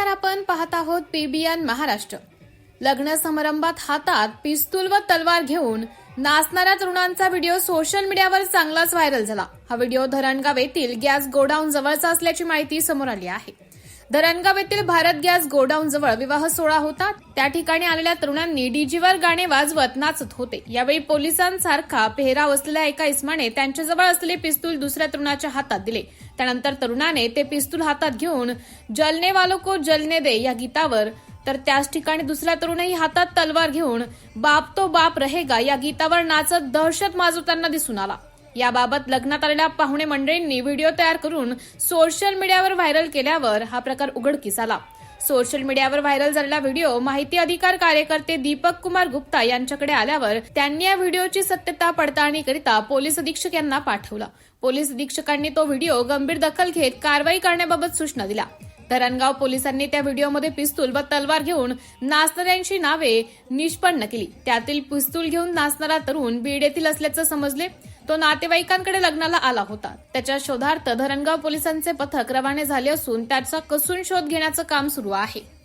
नमस्कार आपण पाहत आहोत पीबीएन महाराष्ट्र. लग्न समारंभात हातात पिस्तूल व तलवार घेऊन नाचणाऱ्या तरुणांचा व्हिडिओ सोशल मीडियावर चांगलाच व्हायरल झाला. हा व्हिडिओ धरणगाव येथील गॅस गोडाऊन जवळचा असल्याची माहिती समोर आली आहे. धरणगाव येथील भारत गॅस गोडाऊन जवळ विवाह सोहळा होता. त्या ठिकाणी आलेल्या तरुणांनी डीजीवर गाणे वाजवत नाचत होते. यावेळी पोलिसांसारखा पेहराव असलेल्या एका इस्माने त्यांच्याजवळ असलेले पिस्तूल दुसऱ्या तरुणाच्या हातात दिले. त्यानंतर तरुणाने ते पिस्तूल हातात घेऊन जलने वालो को जलने दे या गीतावर. तर त्याच ठिकाणी दुसऱ्या तरुणही हातात तलवार घेऊन बाप तो बाप रहेगा या गीतावर नाचत दहशत माजवताना दिसून आला. याबाबत लग्नात आलेल्या पाहुणे मंडळींनी व्हिडिओ तयार करून सोशल मीडियावर व्हायरल केल्यावर हा प्रकार उघडकीस आला. सोशल मीडियावर व्हायरल झालेला व्हिडिओ माहिती अधिकार कार्यकर्ते दीपक कुमार गुप्ता यांच्याकडे आल्यावर त्यांनी या व्हिडिओची सत्यता पडताळणी करिता पोलीस अधीक्षक यांना पाठवला. पोलीस अधीक्षकांनी तो व्हिडिओ गंभीर दखल घेत कारवाई करण्याबाबत सूचना दिल्या. धरणगाव पोलिसांनी त्या व्हिडिओमध्ये पिस्तूल व तलवार घेऊन नाचणाऱ्यांची नावे निष्पन्न केली. त्यातील पिस्तूल घेऊन नाचणारा तरुण बीड येथील असल्याचं समजले. तो नातेवाईकांकडे लग्नाला आला होता. त्याच्या शोधार्थ धरणगाव पोलिसांचे पथक रवाने झाले असून त्याचा कसून शोध घेण्याचं काम सुरू आहे.